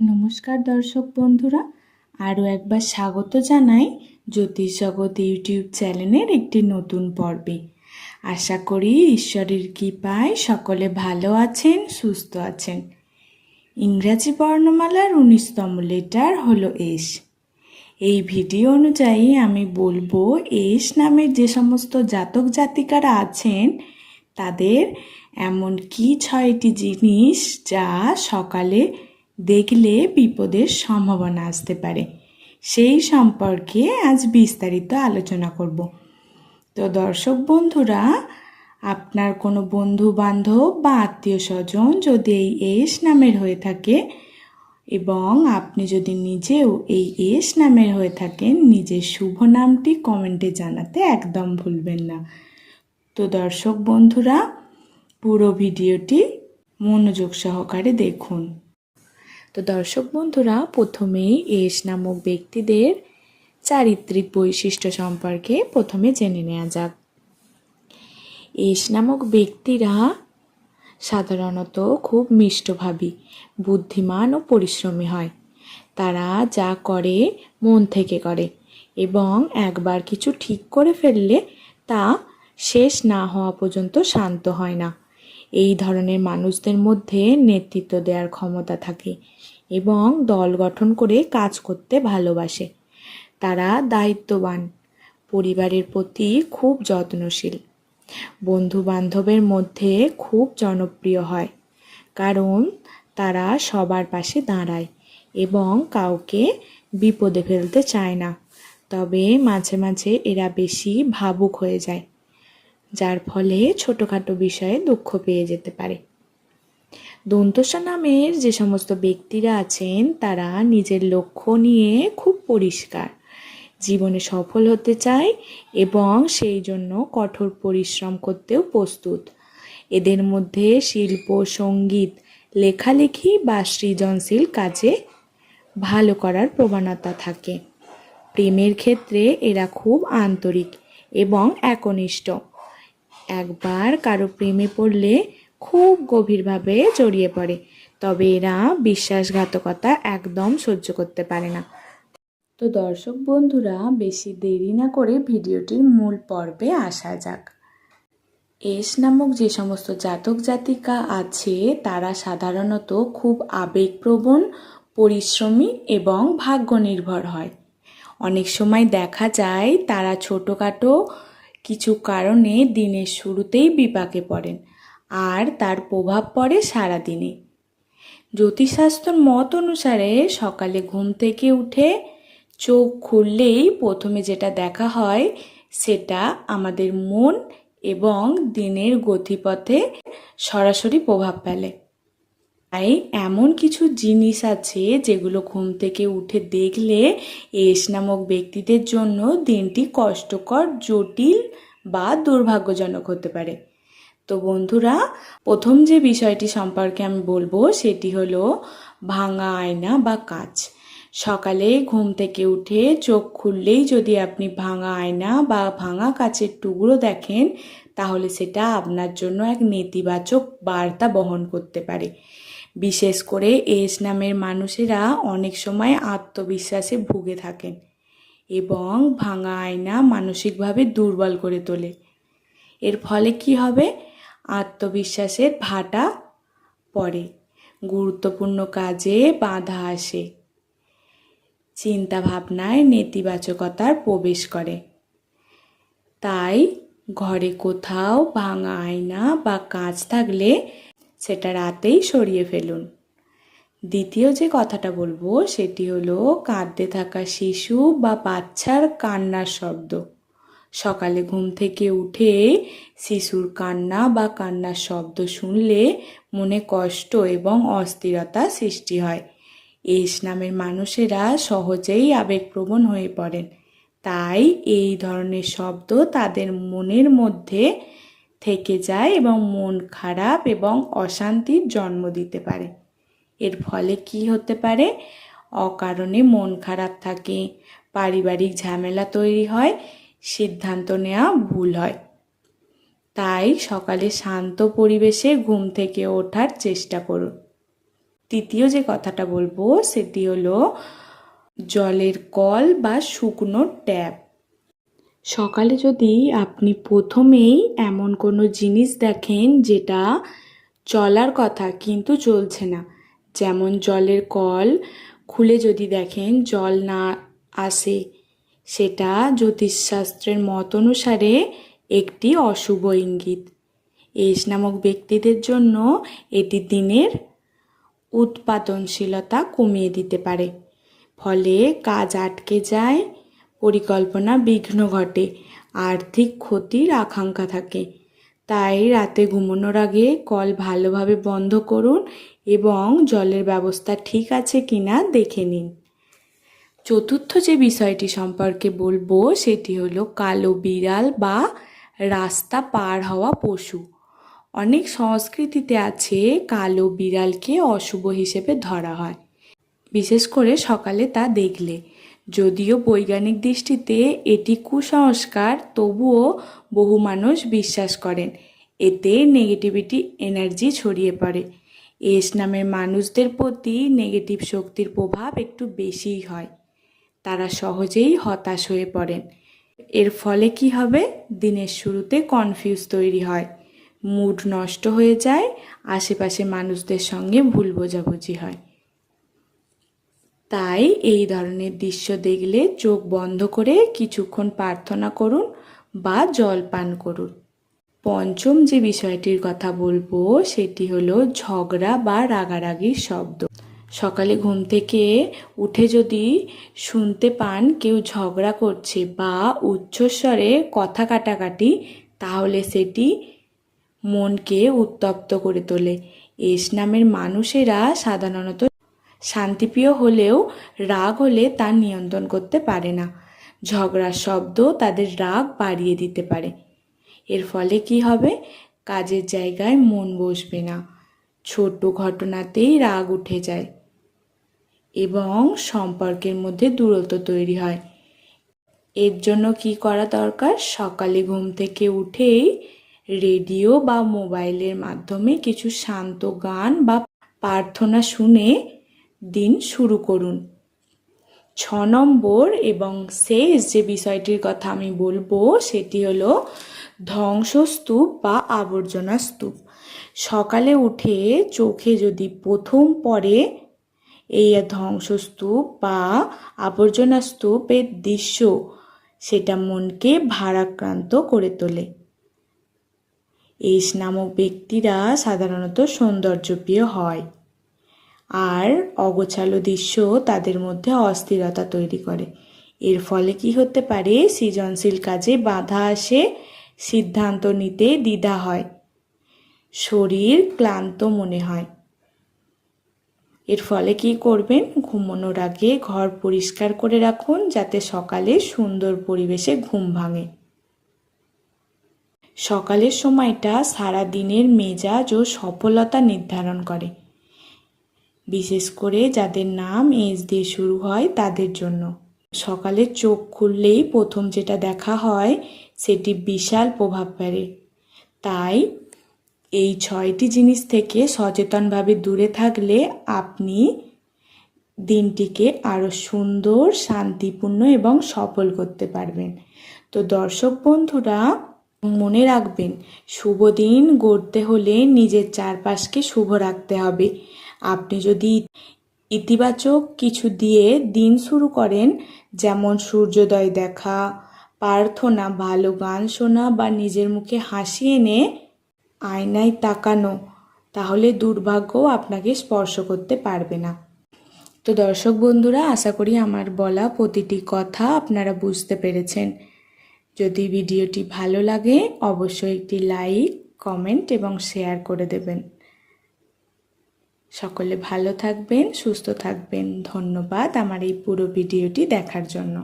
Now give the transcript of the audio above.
নমস্কার দর্শক বন্ধুরা, আরও একবার স্বাগত জানাই জ্যোতিষ জগৎ ইউটিউব চ্যানেলের একটি নতুন পর্বে। আশা করি ঈশ্বরের কৃপায় সকলে ভালো আছেন, সুস্থ আছেন। ইংরাজি বর্ণমালার উনিশতম লেটার হলো এস। এই ভিডিও অনুযায়ী আমি বলব, এস নামের যে সমস্ত জাতক জাতিকারা আছেন, তাদের এমন কি ছয়টি জিনিস যা সকালে দেখলে বিপদের সম্ভাবনা আসতে পারে। সেই সম্পর্কে আজ বিস্তারিত আলোচনা করব। তো দর্শক বন্ধুরা, আপনার কোনো বন্ধু বান্ধব বা আত্মীয় স্বজন যদি এই এস নামের হয়ে থাকে এবং আপনি যদি নিজেও এই এস নামের হয়ে থাকেন, নিজের শুভ নামটি কমেন্টে জানাতে একদম ভুলবেন না। তো দর্শক বন্ধুরা, পুরো ভিডিওটি মনোযোগ সহকারে দেখুন। তো দর্শক বন্ধুরা, প্রথমেই এস নামক ব্যক্তিদের চারিত্রিক বৈশিষ্ট্য সম্পর্কে প্রথমে জেনে নেওয়া যাক। এস নামক ব্যক্তিরা সাধারণত খুব মিষ্টভাবী, বুদ্ধিমান ও পরিশ্রমী হয়। তারা যা করে মন থেকে করে এবং একবার কিছু ঠিক করে ফেললে তা শেষ না হওয়া পর্যন্ত শান্ত হয় না। এই ধরনের মানুষদের মধ্যে নেতৃত্ব দেওয়ার ক্ষমতা থাকে এবং দল গঠন করে কাজ করতে ভালোবাসে। তারা দায়িত্ববান, পরিবারের প্রতি খুব যত্নশীল। বন্ধু বান্ধবের মধ্যে খুব জনপ্রিয় হয়, কারণ তারা সবার পাশে দাঁড়ায় এবং কাউকে বিপদে ফেলতে চায় না। তবে মাঝে মাঝে এরা বেশি ভাবুক হয়ে যায়। যার ফলে ছোটোখাটো বিষয়ে দুঃখ পেয়ে যেতে পারে। দন্তসা নামের যে সমস্ত ব্যক্তিরা আছেন, তারা নিজের লক্ষ্য নিয়ে খুব পরিষ্কার। জীবনে সফল হতে চায় এবং সেই জন্য কঠোর পরিশ্রম করতেও প্রস্তুত। এদের মধ্যে শিল্প, সংগীত, লেখালেখি বা সৃজনশীল কাজে ভালো করার প্রবণতা থাকে। প্রেমের ক্ষেত্রে এরা খুব আন্তরিক এবং একনিষ্ঠ। একবার কারও প্রেমে পড়লে খুব গভীরভাবে জড়িয়ে পড়ে, তবে এরা বিশ্বাসঘাতকতা একদম সহ্য করতে পারে না। তো দর্শক বন্ধুরা, বেশি দেরি না করে ভিডিওটির মূল পর্বে আসা যাক। এস নামক যে সমস্ত জাতক জাতিকা আছে, তারা সাধারণত খুব আবেগপ্রবণ, পরিশ্রমী এবং ভাগ্য নির্ভর হয়। অনেক সময় দেখা যায় তারা ছোটোখাটো কিছু কারণে দিনের শুরুতেই বিপাকে পড়েন, আর তার প্রভাব পড়ে সারা দিনে জ্যোতিষশাস্ত্র মত অনুসারে সকালে ঘুম থেকে উঠে চোখ খুললেই প্রথমে যেটা দেখা হয়, সেটা আমাদের মন এবং দিনের গতিপথে সরাসরি প্রভাব ফেলে। তাই এমন কিছু জিনিস আছে যেগুলো ঘুম থেকে উঠে দেখলে এস নামক ব্যক্তিদের জন্য দিনটি কষ্টকর, জটিল বা দুর্ভাগ্যজনক হতে পারে। তো বন্ধুরা, প্রথম যে বিষয়টি সম্পর্কে আমি বলব সেটি হলো ভাঙা আয়না বা কাচ। সকালে ঘুম থেকে উঠে চোখ খুললেই যদি আপনি ভাঙা আয়না বা ভাঙা কাচের টুকরো দেখেন, তাহলে সেটা আপনার জন্য এক নেতিবাচক বার্তা বহন করতে পারে। বিশেষ করে এস নামের মানুষেরা অনেক সময় আত্মবিশ্বাসে ভুগে থাকেন এবং ভাঙা আয়না মানসিকভাবে দুর্বল করে তোলে। এর ফলে কি হবে? আত্মবিশ্বাসের ভাটা পড়ে, গুরুত্বপূর্ণ কাজে বাধা আসে। চিন্তা ভাবনায় নেতিবাচকতার প্রবেশ করে। তাই ঘরে কোথাও ভাঙা আয়না বা কাজ থাকলে সেটা রাতেই সরিয়ে ফেলুন। দ্বিতীয় যে কথাটা বলব, সেটি হলো কাঁদতে থাকা শিশু বা বাচ্চার কান্নার শব্দ। সকালে ঘুম থেকে উঠে শিশুর কান্না বা কান্নার শব্দ শুনলে মনে কষ্ট এবং অস্থিরতা সৃষ্টি হয়। এস নামের মানুষেরা সহজেই আবেগপ্রবণ হয়ে পড়েন। তাই এই ধরনের শব্দ তাদের মনের মধ্যে থেকে যায় এবং মন খারাপ এবং অশান্তির জন্ম দিতে পারে। এর ফলে কি হতে পারে? অকারণে মন খারাপ থাকে, পারিবারিক ঝামেলা তৈরি হয়, সিদ্ধান্ত নেওয়া ভুল হয়। তাই সকালে শান্ত পরিবেশে ঘুম থেকে ওঠার চেষ্টা করুন। তৃতীয় যে কথাটা বলব, সেটি হলো, জলের কল বা শুকনো ট্যাপ। সকালে যদি আপনি প্রথমেই এমন কোনো জিনিস দেখেন যেটা চলার কথা কিন্তু চলছে না, যেমন জলের কল খুলে যদি দেখেন জল না আসে, সেটা জ্যোতিষশাস্ত্রের মত অনুসারে একটি অশুভ ইঙ্গিত। এস নামক ব্যক্তিদের জন্য এটি দিনের উৎপাদনশীলতা কমিয়ে দিতে পারে, ফলে কাজ আটকে যায় পরিকল্পনা বিঘ্ন ঘটে, আর্থিক ক্ষতির আকাঙ্ক্ষা থাকে। তাই রাতে ঘুমানোর আগে কল ভালোভাবে বন্ধ করুন এবং জলের ব্যবস্থা ঠিক আছে কিনা দেখে নিন। চতুর্থ যে বিষয়টি সম্পর্কে বলব, সেটি হলো কালো বিড়াল বা রাস্তা পার হওয়া পশু। অনেক সংস্কৃতিতে আছে কালো বিড়ালকে অশুভ হিসেবে ধরা হয়। বিশেষ করে সকালে তা দেখলে। যদিও বৈজ্ঞানিক দৃষ্টিতে এটি কুসংস্কার, তবুও বহু মানুষ বিশ্বাস করেন। এতে নেগেটিভিটি, এনার্জি ছড়িয়ে পড়ে। এস নামের মানুষদের প্রতি নেগেটিভ শক্তির প্রভাব একটু বেশিই হয়। তারা সহজেই হতাশ হয়ে পড়েন। এর ফলে কি হবে? দিনের শুরুতে কনফিউজ তৈরি হয়। মুড নষ্ট হয়ে যায়। আশেপাশে মানুষদের সঙ্গে ভুল বোঝাবুঝি হয়। তাই এই ধরনের দৃশ্য দেখলে চোখ বন্ধ করে কিছুক্ষণ প্রার্থনা করুন বা জল পান করুন। পঞ্চম যে বিষয়টির কথা বলব, সেটি হলো ঝগড়া বা রাগারাগির শব্দ। সকালে ঘুম থেকে উঠে যদি শুনতে পান কেউ ঝগড়া করছে বা উচ্চস্বরে কথা কাটাকাটি, তাহলে সেটি মনকে উত্তপ্ত করে তোলে। এস নামের মানুষেরা সাধারণত শান্তিপ্রিয় হলেও রাগ হলে তা নিয়ন্ত্রণ করতে পারে না। ঝগড়ার শব্দ তাদের রাগ বাড়িয়ে দিতে পারে। এর ফলে কি হবে? কাজের জায়গায় মন বসবে না। ছোট ঘটনাতেই রাগ উঠে যায় এবং সম্পর্কের মধ্যে দূরত্ব তৈরি হয়। এর জন্য কি করা দরকার? সকালে ঘুম থেকে উঠেই রেডিও বা মোবাইলের মাধ্যমে কিছু শান্ত গান বা প্রার্থনা শুনে দিন শুরু করুন। ছ নম্বর এবং শেষ যে বিষয়টির কথা আমি বলব, সেটি হলো ধ্বংসস্তূপ বা আবর্জনা স্তূপ। সকালে উঠে চোখে যদি প্রথম পরে এই ধ্বংসস্তূপ বা আবর্জনা স্তূপের দৃশ্য, সেটা মনকে ভারাক্রান্ত করে তোলে। এস নামক ব্যক্তিরা সাধারণত সৌন্দর্যপ্রিয় হয়। আর অগোছালো দৃশ্য তাদের মধ্যে অস্থিরতা তৈরি করে। এর ফলে কি হতে পারে? সৃজনশীল কাজে বাধা আসে, সিদ্ধান্ত নিতে দ্বিধা হয়, শরীর ক্লান্ত মনে হয়। এর ফলে কি করবেন? ঘুমানোর আগে ঘর পরিষ্কার করে রাখুন যাতে সকালে সুন্দর পরিবেশে ঘুম ভাঙে। সকালের সময়টা সারা দিনের মেজাজ ও সফলতা নির্ধারণ করে। বিশেষ করে যাদের নাম এস দিয়ে শুরু হয় তাদের জন্য। সকালে চোখ খুললেই প্রথম যেটা দেখা হয়, সেটি বিশাল প্রভাব ফেলে। তাই এই ছয়টি জিনিস থেকে সচেতনভাবে দূরে থাকলে আপনি দিনটিকে আরও সুন্দর, শান্তিপূর্ণ এবং সফল করতে পারবেন। তো দর্শক বন্ধুরা, মনে রাখবেন, শুভ দিন গড়তে হলে নিজের চারপাশকে শুভ রাখতে হবে। আপনি যদি ইতিবাচক কিছু দিয়ে দিন শুরু করেন, যেমন সূর্যোদয় দেখা, প্রার্থনা, ভালো গান শোনা বা নিজের মুখে হাসি এনে আয়নায় তাকানো, তাহলে দুর্ভাগ্য আপনাকে স্পর্শ করতে পারবে না। তো দর্শক বন্ধুরা, আশা করি আমার বলা প্রতিটি কথা আপনারা বুঝতে পেরেছেন। যদি ভিডিওটি ভালো লাগে, অবশ্যই একটি লাইক, কমেন্ট এবং শেয়ার করে দেবেন। সকলে ভালো থাকবেন সুস্থ থাকবেন। ধন্যবাদ আমার এই পুরো ভিডিওটি দেখার জন্য।